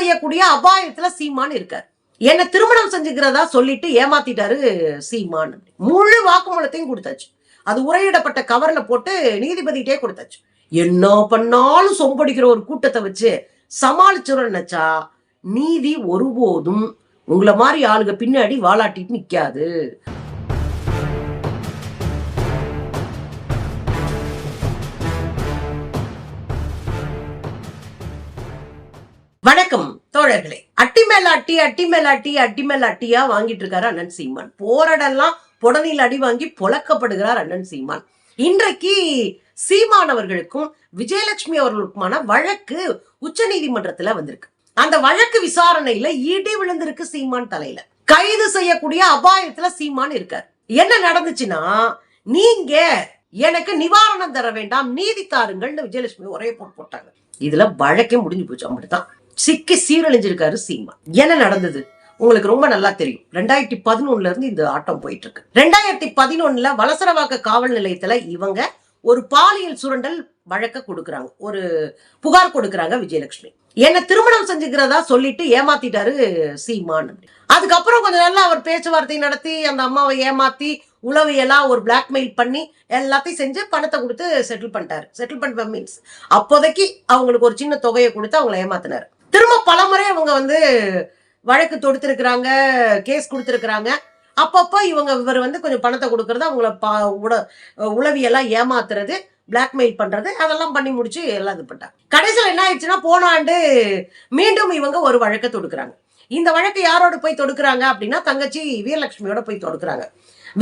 செய்யக்கூடிய அபாயத்துல சீமான் இருக்கார். என்ன திருமணம் செஞ்சுக்கிறதா சொல்லிட்டு ஏமாத்திட்டாரு சீமான். முழு வாக்குமூலத்தையும் கொடுத்தாச்சு. அது உரையிடப்பட்ட கவர்ல போட்டு நீதிபதிகிட்டே கொடுத்தாச்சு. என்ன பண்ணாலும் சொம்படிக்கிற ஒரு கூட்டத்தை வச்சு சமாளிச்சிடும் நீதி ஒருபோதும் உங்களை மாதிரி ஆளுங்க பின்னாடி வாலாட்டிட்டு நிக்காது. தோழர்களே அட்டி மேல அட்டி அட்டி மேல அட்டி அட்டி மேல அட்டியா வாங்கிட்டு இருக்காரு அண்ணன் சீமான். போராடெல்லாம் புடனில் அடி வாங்கி பொழக்கப்படுகிறார் அண்ணன் சீமான். இன்றைக்கு சீமான் அவர்களுக்கும் விஜயலட்சுமி அவர்களுக்குமான வழக்கு உச்ச நீதிமன்றத்துல வந்திருக்கு. அந்த வழக்கு விசாரணையில இடி விழுந்திருக்கு சீமான் தலையில. கைது செய்யக்கூடிய அபாயத்துல சீமான் இருக்கார். என்ன நடந்துச்சுன்னா நீங்க எனக்கு நிவாரணம் தர வேண்டாம் நீதி தாருங்கள்னு விஜயலட்சுமி ஒரே போட்டு போட்டாங்க. இதுல வழக்கே முடிஞ்சு போச்சு அப்படித்தான். சிக்கி சீரழிஞ்சிருக்காரு சீமா. என்ன நடந்தது? உங்களுக்கு ரொம்ப நல்லா தெரியும். ரெண்டாயிரத்தி பதினொன்னுல இருந்து இந்த ஆட்டம் போயிட்டு இருக்கு ரெண்டாயிரத்தி பதினொன்னுல வலசரவாக்க காவல் நிலையத்துல இவங்க ஒரு பாலியல் சுரண்டல் வழக்க கொடுக்கறாங்க. ஒரு புகார் கொடுக்கறாங்க விஜயலட்சுமி. என்ன திருமணம் செஞ்சுக்கிறதா சொல்லிட்டு ஏமாத்திட்டாரு சீமான் அதுக்கப்புறம் கொஞ்ச நாள்ல அவர் பேச்சுவார்த்தை நடத்தி அந்த அம்மாவை ஏமாத்தி உளவியெல்லாம் ஒரு பிளாக்மெயில் பண்ணி எல்லாத்தையும் செஞ்சு பணத்தை கொடுத்து செட்டில் பண்ணிட்டாரு. செட்டில் பண்ண மீன்ஸ் அப்போதைக்கு அவங்களுக்கு ஒரு சின்ன தொகையை கொடுத்து அவங்கள ஏமாத்தினாரு. திரும்ப பலமுறை அவங்க வந்து வழக்கு தொடுத்திருக்கிறாங்க கேஸ் கொடுத்துருக்குறாங்க. அப்பப்போ இவங்க இவர் வந்து கொஞ்சம் பணத்தை கொடுக்கறது அவங்கள பா உட உளவியெல்லாம் ஏமாத்துறது பிளாக்மெயில் பண்றது அதெல்லாம் பண்ணி முடிச்சு எல்லாம் இது பண்ணிட்டாங்க. கடைசியில் என்ன ஆயிடுச்சுன்னா போன ஆண்டு மீண்டும் இவங்க ஒரு வழக்கை தொடுக்குறாங்க. இந்த வழக்கு யாரோட போய் தொடுக்குறாங்க அப்படின்னா தங்கச்சி வீரலட்சுமியோட போய் தொடுக்குறாங்க.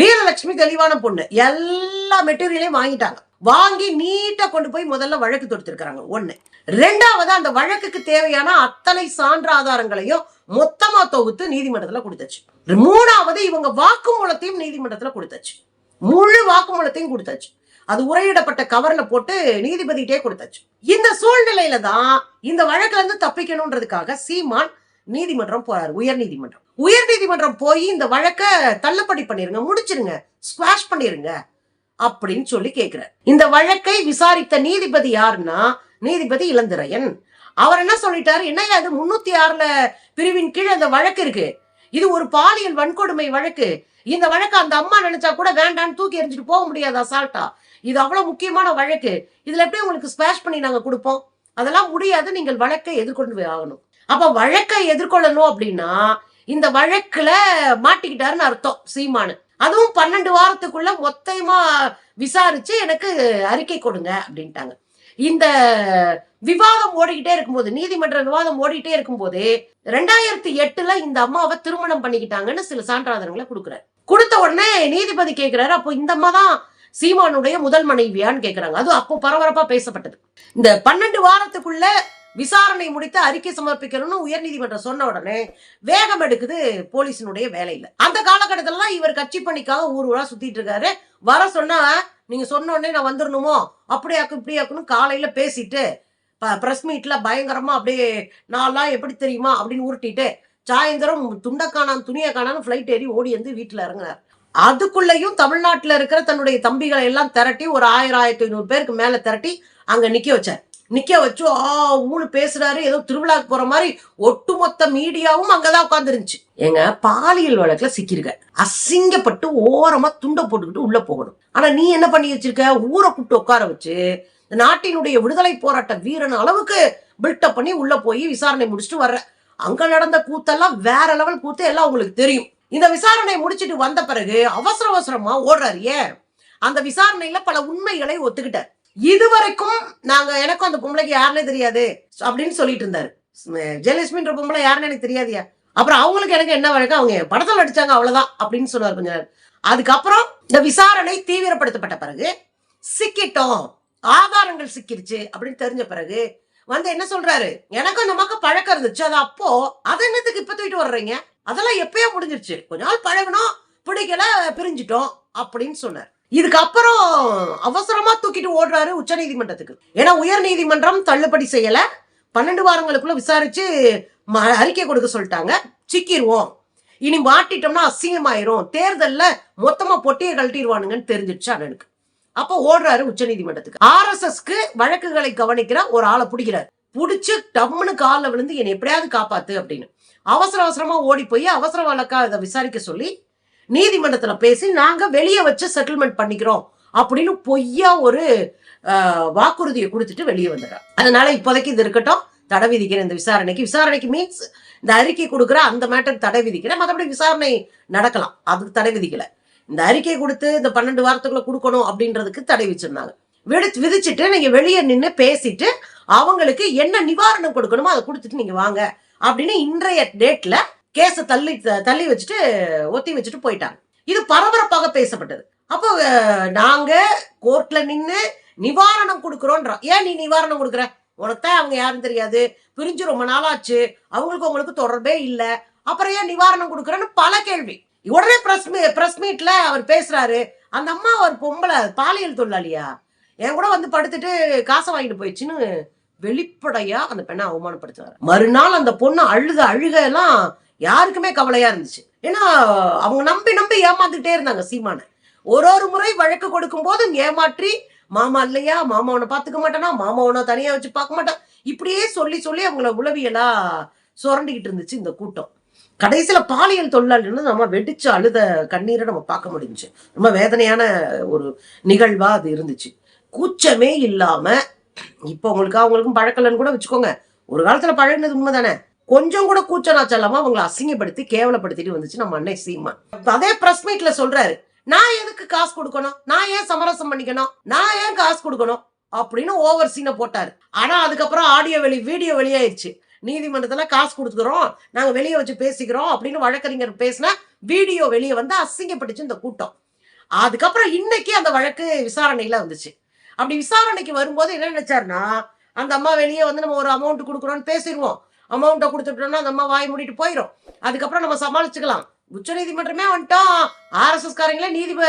வீரலட்சுமி தெளிவான பொண்ணு. எல்லா மெட்டீரியலையும் வாங்கிட்டாங்க. வாங்கி நீட்டா கொண்டு போய் முதல்ல வழக்கு தொடுத்திருக்கிறாங்க. ஒண்ணு. ரெண்டாவது அந்த வழக்குக்கு தேவையான அத்தனை சான்று ஆதாரங்களையும் மொத்தமா தொகுத்து நீதிமன்றத்துல கொடுத்தாச்சு. மூணாவது இவங்க வாக்குமூலத்தையும் நீதிமன்றத்துல கொடுத்தாச்சு. முழு வாக்குமூலத்தையும் கொடுத்தாச்சு. அது உரையிடப்பட்ட கவர்ல போட்டு நீதிபதிகிட்டே கொடுத்தாச்சு. இந்த சூழ்நிலையில தான் இந்த வழக்குல இருந்து தப்பிக்கணும்ன்றதுக்காக சீமான் நீதிமன்றம் போறாரு. உயர் நீதிமன்றம். உயர் நீதிமன்றம் போய் இந்த வழக்க தள்ளுபடி பண்ணிருங்க முடிச்சிருங்க ஸ்குவாஷ் பண்ணிருங்க. அப்படின்னு சொல்லி கேக்குறாரு. இந்த வழக்கை விசாரித்த நீதிபதி யாருன்னா நீதிபதி இளந்திரையன். அவர் என்ன சொல்லிட்டாரு? என்னையா அது முன்னூத்தி ஆறுல பிரிவின் கீழ் அந்த வழக்கு இருக்கு. இது ஒரு பாலியல் வன்கொடுமை வழக்கு. இந்த வழக்கு அந்த அம்மா நினைச்சா கூட வேண்டான்னு தூக்கி எறிஞ்சிட்டு போக முடியாது அசால்ட்டா. இது அவ்வளவு முக்கியமான வழக்கு. இதுல எப்படி உங்களுக்கு ஸ்பேஷ் பண்ணி நாங்க கொடுப்போம்? அதெல்லாம் முடியாது. நீங்கள் வழக்கை எதிர்கொண்டு ஆகணும். அப்ப வழக்கை எதிர்கொள்ளணும் அப்படின்னா இந்த வழக்குல மாட்டிக்கிட்டாருன்னு அர்த்தம் சீமானு. அதுவும் பன்னெண்டு வாரத்துக்குள்ள மொத்தமா விசாரிச்சு எனக்கு அறிக்கை கொடுங்க அப்படின்ட்டாங்க. இந்த விவாதம் ஓடிக்கிட்டே இருக்கும்போது நீதிமன்ற விவாதம் ஓடிக்கிட்டே இருக்கும்போது ரெண்டாயிரத்தி எட்டுல இந்த அம்மாவை திருமணம் பண்ணிக்கிட்டாங்கன்னு சில சான்றாதாரங்களை கொடுக்குறாரு. கொடுத்த உடனே நீதிபதி கேட்கிறாரு அப்போ இந்த அம்மா தான் சீமானுடைய முதல் மனைவியான்னு கேட்கிறாங்க அது அப்போ பரபரப்பா பேசப்பட்டது. இந்த பன்னெண்டு வாரத்துக்குள்ள விசாரணை முடித்து அறிக்கை சமர்ப்பிக்கணும்னு உயர்நீதிமன்றம் சொன்ன உடனே வேகம் எடுக்குது போலீஸினுடைய வேலையில. அந்த காலகட்டத்துல தான் இவர் கட்சி பணிக்காக ஊர் ஊரா சுத்திட்டு இருக்காரு. வர சொன்னா நீங்க சொன்ன உடனே நான் வந்துடணுமோ அப்படியாக்கும் இப்படியாக்குன்னு காலையில பேசிட்டு ப்ரெஸ் மீட்ல பயங்கரமா அப்படியே நான்லாம் எப்படி தெரியுமா? அப்படின்னு உருட்டிட்டு சாயந்தரம் துண்டக்கானான் துணியை காணான்னு ஃப்ளைட் ஏறி ஓடி வந்து வீட்டுல இறங்குனார் அதுக்குள்ளேயும் தமிழ்நாட்டுல இருக்கிற தன்னுடைய தம்பிகளை எல்லாம் திரட்டி ஒரு ஆயிரம் ஆயிரத்தி ஐநூறு பேருக்கு மேல திரட்டி அங்க நிக்க வச்சார். நிக்க வச்சு ஆ ஊனு பேசுறாரு ஏதோ திருவிழாக்கு போற மாதிரி ஒட்டுமொத்த மீடியாவும் அங்கதான் உட்காந்துருந்துச்சு எங்க பாலியல் வழக்குல சிக்கிருக்க. அசிங்கப்பட்டு ஓரமா துண்டை போட்டுக்கிட்டு உள்ள போகணும். ஆனா நீ என்ன பண்ணி வச்சிருக்க? ஊரை கூப்பிட்டு உட்கார வச்சு நாட்டினுடைய விடுதலை போராட்ட வீரன் அளவுக்கு பில்டப் பண்ணி உள்ள போய் விசாரணை முடிச்சுட்டு வர்ற. அங்க நடந்த கூத்தெல்லாம் வேற லெவல் கூத்து எல்லாம் உங்களுக்கு தெரியும். இந்த விசாரணை முடிச்சிட்டு வந்த பிறகு அவசர அவசரமா ஓடுறாரு ஏன்? அந்த விசாரணையில பல உண்மைகளை ஒத்துக்கிட்டார். இதுவரைக்கும் நாங்க எனக்கும் அந்த பொம்பளைக்கு யாருன்னே தெரியாது. அப்படின்னு சொல்லிட்டு இருந்தாரு. ஜெயலட்சுமின்ற பொம்பளை யாருன்னு எனக்கு தெரியாதியா? அப்புறம் அவங்களுக்கு எனக்கு என்ன வழக்கம் அவங்க படத்தில் நடிச்சாங்க அவ்வளவுதான் அப்படின்னு சொன்னார் கொஞ்ச நேரம் அதுக்கப்புறம் இந்த விசாரணை தீவிரப்படுத்தப்பட்ட பிறகு சிக்கிட்டோம் ஆதாரங்கள் சிக்கிருச்சு அப்படின்னு தெரிஞ்ச பிறகு வந்து என்ன சொல்றாரு? எனக்கும் அந்த மக்கள் பழக்கம் இருந்துச்சு அது அப்போ அதை என்னத்துக்கு இப்ப தூக்கிட்டு வர்றீங்க? அதெல்லாம் எப்பயோ முடிஞ்சிருச்சு. கொஞ்ச நாள் பழகணும் பிடிக்கல பிரிஞ்சிட்டோம் அப்படின்னு சொன்னார். இதுக்கப்புறம் அவசரமா தூக்கிட்டு ஓடுறாரு உச்ச நீதிமன்றத்துக்கு. ஏன்னா உயர் நீதிமன்றம் தள்ளுபடி செய்யல. பன்னெண்டு வாரங்களுக்குள்ள விசாரிச்சு ம- அறிக்கை கொடுக்க சொல்லிட்டாங்க. சிக்கிடுவோம் இனி மாட்டிட்டோம்னா அசிங்கமாயிரும். தேர்தல்ல மொத்தமா பொட்டியை கழட்டிடுவானுங்கன்னு தெரிஞ்சிடுச்சு அண்ணனுக்கு. அப்போ ஓடுறாரு உச்ச நீதிமன்றத்துக்கு. ஆர்எஸ்எஸ்க்கு வழக்குகளை கவனிக்கிற ஒரு ஆளை பிடிக்கிறார். புடிச்சு டம்முன்னு காலில் விழுந்து என்னை எப்படியாவது காப்பாத்து அப்படின்னு. அவசர அவசரமா ஓடி போய் அவசர வழக்கா இதை விசாரிக்க சொல்லி நீதிமன்றத்துல பேசி நாங்க வெளியே வச்சு செட்டில்மெண்ட் பண்ணிக்கிறோம் அப்படின்னு பொய்யா ஒரு வாக்குறுதியை கொடுத்துட்டு வெளியே வந்துடுறாங்க அதனால இப்போதைக்கு இது இருக்கட்டும் தடை விதிக்கிறேன் இந்த விசாரணைக்கு. விசாரணைக்கு மீன்ஸ் இந்த அறிக்கை கொடுக்குற அந்த மேட்டர் தடை விதிக்கிறேன் மற்றபடி விசாரணை நடக்கலாம். அதுக்கு தடை விதிக்கல. இந்த அறிக்கை கொடுத்து இந்த பன்னெண்டு வாரத்துக்குள்ள கொடுக்கணும் அப்படின்றதுக்கு தடை வச்சிருந்தாங்க விடு விதிச்சுட்டு நீங்க வெளியே நின்று பேசிட்டு அவங்களுக்கு என்ன நிவாரணம் கொடுக்கணுமோ அதை கொடுத்துட்டு நீங்க வாங்க அப்படின்னு இன்றைய டேட்ல கேஸை தள்ளி தள்ளி வச்சுட்டு ஒத்தி வச்சுட்டு போயிட்டாங்க. இது பரபரப்பாக பேசப்பட்டது. அப்போ நாங்க கோர்ட்ல நின்று நிவாரணம் கொடுக்குறோன்றோம் ஏன் நீ நிவாரணம் கொடுக்குற? உனக்கு அவங்க யாரும் தெரியாது. பிரிஞ்சு ரொம்ப நாளாச்சு. அவங்களுக்கு உங்களுக்கு தொடர்பே இல்லை. அப்புறம் ஏன் நிவாரணம் கொடுக்குறேன்னு பல கேள்வி. உடனே பிரஸ் மீ பிரஸ் மீட்ல அவர் பேசுறாரு. அந்த அம்மா ஒரு பொம்பளை பாலியல் தொழிலாளியா? என் கூட வந்து படுத்துட்டு காசை வாங்கிட்டு போயிடுச்சுன்னு வெளிப்படையா அந்த பெண்ணை அவமானப்படுத்துறாரு. மறுநாள் அந்த பொண்ணு அழுக அழுக எல்லாம் யாருக்குமே கவலையா இருந்துச்சு. ஏன்னா அவங்க நம்பி நம்பி ஏமாந்துட்டே இருந்தாங்க சீமான. ஒரு ஒரு முறை வழக்கு கொடுக்கும் போதும் ஏமாற்றி மாமா இல்லையா? மாமா உன்னை பாத்துக்க மாட்டானா? மாமா உன்னை தனியா வச்சு பார்க்க மாட்டான்? இப்படியே சொல்லி சொல்லி அவங்கள உளவியலா சுரண்டிக்கிட்டு இருந்துச்சு இந்த கூட்டம். கடைசியில பாலியல் தொழிலாளின்னு நம்ம வெடிச்சு அழுத கண்ணீரை நம்ம பார்க்க முடிஞ்சுச்சு. ரொம்ப வேதனையான ஒரு நிகழ்வா அது இருந்துச்சு. கூச்சமே இல்லாம இப்போ உங்களுக்கு அவங்களுக்கும் பழக்கலன்னு கூட வச்சுக்கோங்க. ஒரு காலத்துல பழகினது உண்மைதானே? கொஞ்சம் கூட கூச்சம் நாச்சம் அவங்களை அசிங்கப்படுத்தி கேவலப்படுத்திட்டு வந்துச்சு நம்ம அன்னை சீமா. அதே பிரஸ் மீட்ல சொல்றாரு நான் எதுக்கு காசு கொடுக்கணும்? நான் ஏன் சமரசம் பண்ணிக்கணும்? நான் ஏன் காசு கொடுக்கணும்? அப்படின்னு ஓவர் சீனை போட்டாரு. ஆனா அதுக்கப்புறம் ஆடியோ வெளி வீடியோ வெளியாயிருச்சு. நீதிமன்றத்துல காசு கொடுத்துக்கிறோம் நாங்க வெளியே வச்சு பேசிக்கிறோம் அப்படின்னு வழக்கறிஞர் பேசின வீடியோ வெளியே வந்து அசிங்கப்பட்டுச்சு இந்த கூட்டம். அதுக்கப்புறம் இன்னைக்கு அந்த வழக்கு விசாரணையில வந்துச்சு. அப்படி விசாரணைக்கு வரும்போது என்ன நினைச்சாருன்னா அந்த அம்மா வெளியே வந்து நம்ம ஒரு அமௌண்ட் கொடுக்குறோம்னு பேசிடுவோம் அமௌண்ட்டை கொடுத்துட்டோம்னா அந்த அம்மா வாய் மூடிட்டு போயிடும் அதுக்கப்புறம் நம்ம சமாளிச்சுக்கலாம். உச்ச நீதிமன்றமே வந்துட்டோம். ஆர்எஸ்எஸ் காரங்களே நீதிப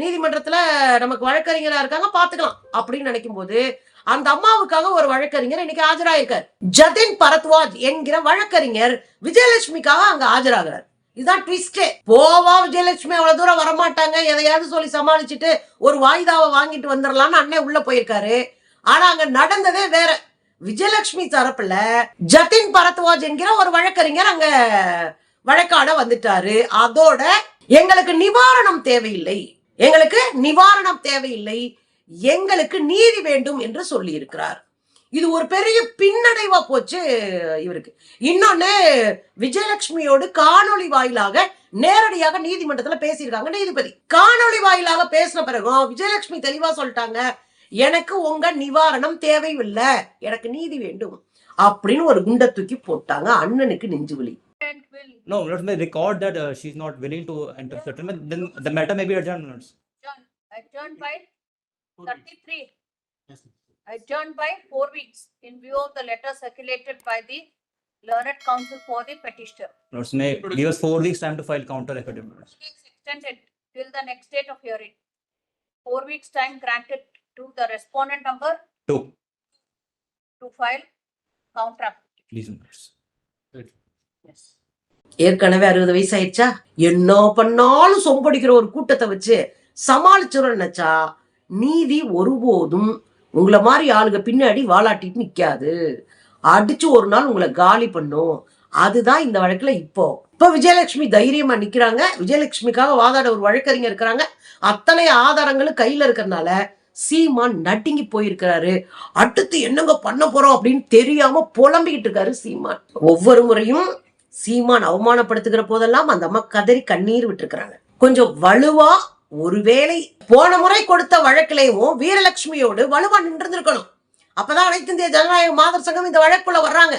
நீதிமன்றத்துல நமக்கு வழக்கறிஞரா இருக்காங்க பாத்துக்கலாம். அப்படின்னு நினைக்கும் போது அந்த அம்மாவுக்காக ஒரு வழக்கறிஞர் இன்னைக்கு ஆஜராயிருக்கார். ஜதின் பரத்வாஜ் என்கிற வழக்கறிஞர் விஜயலட்சுமிக்காக அங்க ஆஜராகிறார். இதுதான் ட்விஸ்டே போவா விஜயலட்சுமி அவ்வளவு தூரம் வரமாட்டாங்க. எதையாவது சொல்லி சமாளிச்சுட்டு ஒரு வாய்தாவை வாங்கிட்டு வந்துடலாம்னு அண்ணே உள்ள போயிருக்காரு. ஆனா அங்க நடந்ததே வேற. விஜயலட்சுமி தரப்புல ஜதின் பரத்வாஜ் என்கிற ஒரு வழக்கறிஞர் அங்க வழக்காட வந்துட்டாரு. அதோட எங்களுக்கு நிவாரணம் தேவையில்லை. எங்களுக்கு நிவாரணம் தேவையில்லை. எங்களுக்கு நீதி வேண்டும் என்று சொல்லி இருக்கிறார் இது ஒரு பெரிய பின்னடைவா போச்சு இவருக்கு. இன்னொன்னு விஜயலட்சுமியோடு காணொளி வாயிலாக நேரடியாக நீதிமன்றத்துல பேசியிருக்காங்க நீதிபதி. காணொளி வாயிலாக பேசின பிறகும் விஜயலட்சுமி தெளிவா சொல்லிட்டாங்க எனக்கு உங்க நிவாரணம் தேவையில்லை. எனக்கு நீதி வேண்டும். அப்படின்னு ஒரு குண்டை தூக்கி போட்டாங்க அண்ணனுக்கு நெஞ்சு வலி. No, let me record that uh, she's not willing to enter settlement. Then the matter may be adjourned. adjourn, adjourn by thirty-three, adjourn by four weeks in view of the letter circulated by the learned counsel for the petitioner. Notes may give us four weeks time to file counter affidavit. Weeks extended till the next date of hearing. Four weeks time granted to the respondent number Two, to file counter. affidavit. please. notes. Yes. ஏற்கனவே அறுபது வயசு ஆயிடுச்சா என்ன பண்ணாலும் சொம்படிக்கிற ஒரு கூட்டத்தை வச்சு சமாளிச்சிடும் நினைச்சா நீதி ஒருபோதும் உங்களை மாதிரி ஆளுங்க பின்னாடி வாலாட்டிட்டு நிற்காது அடிச்சு ஒரு நாள் உங்களை காலி பண்ணும். அதுதான் இந்த வழக்கில் இப்போ. இப்போ விஜயலட்சுமி தைரியமா நிற்கிறாங்க விஜயலட்சுமிக்காக வாதாட ஒரு வழக்கறிஞர் இருக்கிறாங்க. அத்தனை ஆதாரங்களும் கையில் இருக்கிறனால சீமான் நடுங்கி போயிருக்கிறாரு. அடுத்து என்னங்க பண்ண போறோம் அப்படின்னு தெரியாம புலம்பிக்கிட்டு இருக்காரு சீமான். ஒவ்வொரு முறையும் சீமான் அவமானப்படுத்துகிற போதெல்லாம் அந்த அம்மா கதறி கண்ணீர் விட்டுருக்குறாங்க. கொஞ்சம் வலுவா ஒருவேளை போன முறை கொடுத்த வழக்கிலேயும் வீரலட்சுமியோடு வலுவா நின்றிருந்திருக்கணும். அப்பதான் அனைத்து இந்திய ஜனநாயக மாதர் சங்கம் இந்த வழக்குள்ள வர்றாங்க.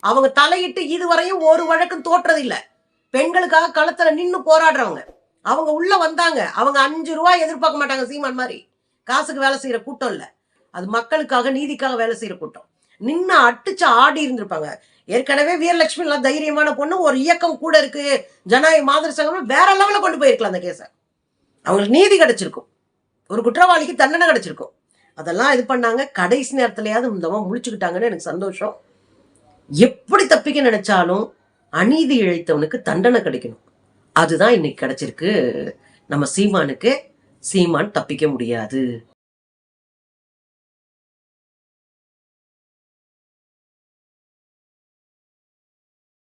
அவங்க தலையிட்டு இதுவரையும் ஒரு வழக்கும் தோற்றதில்லை. பெண்களுக்காக களத்துல நின்று போராடுறவங்க. அவங்க உள்ள வந்தாங்க. அவங்க அஞ்சு ரூபாய் எதிர்பார்க்க மாட்டாங்க சீமான் மாதிரி. காசுக்கு வேலை செய்யற கூட்டம் இல்ல. அது மக்களுக்காக நீதிக்காக வேலை செய்யற கூட்டம். நின்று அடிச்சு ஆடி இருந்திருப்பாங்க. ஏற்கனவே வீரலட்சுமி தைரியமான பொண்ணு ஒரு இயக்கம் கூட இருக்கு. ஜனநாயக மாதிரி சங்கம் வேற லெவலில் கொண்டு போயிருக்கலாம் அந்த கேஸை. அவங்களுக்கு நீதி கிடைச்சிருக்கும். ஒரு குற்றவாளிக்கு தண்டனை கிடைச்சிருக்கும். அதெல்லாம் இது பண்ணாங்க. கடைசி நேரத்துலயாவது இந்த அம்மா முழிச்சுக்கிட்டாங்கன்னு எனக்கு சந்தோஷம். எப்படி தப்பிக்க நினைச்சாலும் அநீதி இழைத்தவனுக்கு தண்டனை கிடைக்கணும். அதுதான் இன்னைக்கு கிடைச்சிருக்கு. நம்ம சீமானுக்கு சீமான் தப்பிக்க முடியாது.